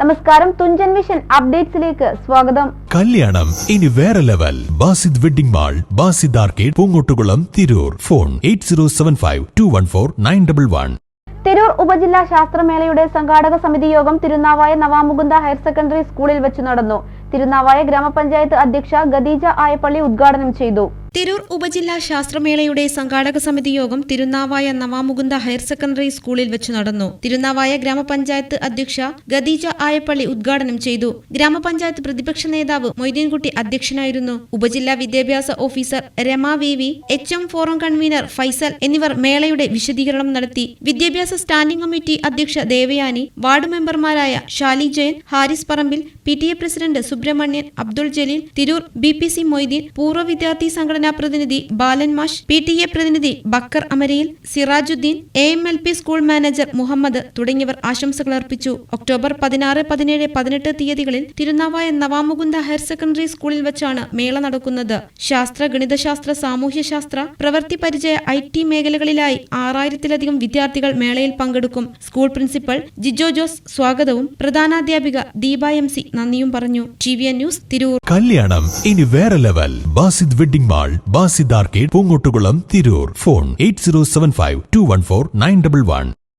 നമസ്കാരം തുഞ്ചൻ മിഷൻ അപ്ഡേറ്റ്സിലേക്ക് സ്വാഗതം. കല്യാണം ഇനി വേറെ level. Basid wedding mall Basid arcade Poongottukulam Tirur. Phone eight zero seven five two one four nine double one. Tirur ഉപജില്ലാ ശാസ്ത്രമേളയുടെ സംഘാടക സമിതി യോഗം തിരുനാവായ നവാമുകുന്ദ ഹയർ സെക്കൻഡറി സ്കൂളിൽ വെച്ച് നടന്നു. തിരുനാവായ ഗ്രാമപഞ്ചായത്ത് അധ്യക്ഷ ഗദീജ ആയപ്പള്ളി ഉദ്ഘാടനം ചെയ്തു. തിരൂർ ഉപജില്ലാ ശാസ്ത്രമേളയുടെ സംഘാടക സമിതി യോഗം തിരുനാവായ നവാമുകുന്ദ ഹയർ സെക്കൻഡറി സ്കൂളിൽ വെച്ച് നടന്നു. തിരുനാവായ ഗ്രാമപഞ്ചായത്ത് അധ്യക്ഷ ഗദീജ ആയപ്പള്ളി ഉദ്ഘാടനം ചെയ്തു. ഗ്രാമപഞ്ചായത്ത് പ്രതിപക്ഷ നേതാവ് മൊയ്തീൻകുട്ടി അധ്യക്ഷനായിരുന്നു. ഉപജില്ലാ വിദ്യാഭ്യാസ officer Rama V V H M forum convener Faisal എന്നിവർ മേളയുടെ വിശദീകരണം നടത്തി. വിദ്യാഭ്യാസ സ്റ്റാൻഡിംഗ് കമ്മിറ്റി അധ്യക്ഷ ദേവയാനി വാർഡ് മെമ്പർമാരായ Shali Jayan Haris Parambil P T A president Subramanian Abdul Jaleel Tirur B P C Moideen പൂർവ വിദ്യാർത്ഥി സംഘടനാ പ്രതിനിധി ബാലൻ മാഷ് പി ടി എ പ്രതിനിധി Backer അമരയിൽ Sirajuddin A M L P school manager Muhammad തുടങ്ങിയവർ ആശംസകൾ അർപ്പിച്ചു. ഒക്ടോബർ പതിനാറ് പതിനേഴ് പതിനെട്ട് തീയതികളിൽ തിരുനാവായ നവാമുകുന്ദ ഹയർ സെക്കൻഡറി സ്കൂളിൽ വെച്ചാണ് മേള നടക്കുന്നത്. ശാസ്ത്ര ഗണിതശാസ്ത്ര സാമൂഹ്യശാസ്ത്ര പ്രവൃത്തി പരിചയ ഐ ടി മേഖലകളിലായി ആറായിരത്തിലധികം വിദ്യാർത്ഥികൾ മേളയിൽ പങ്കെടുക്കും. സ്കൂൾ പ്രിൻസിപ്പൽ ജിജോ ജോസ് സ്വാഗതവും പ്രധാനാധ്യാപിക ദീപ എം സി നന്ദിയും പറഞ്ഞു. T V N news Tirur. കല്യാണം ഇനി വേറെ level. Basid wedding mall. Basid arcade Poongottukulam Tirur phone eight zero seven five two one four nine double one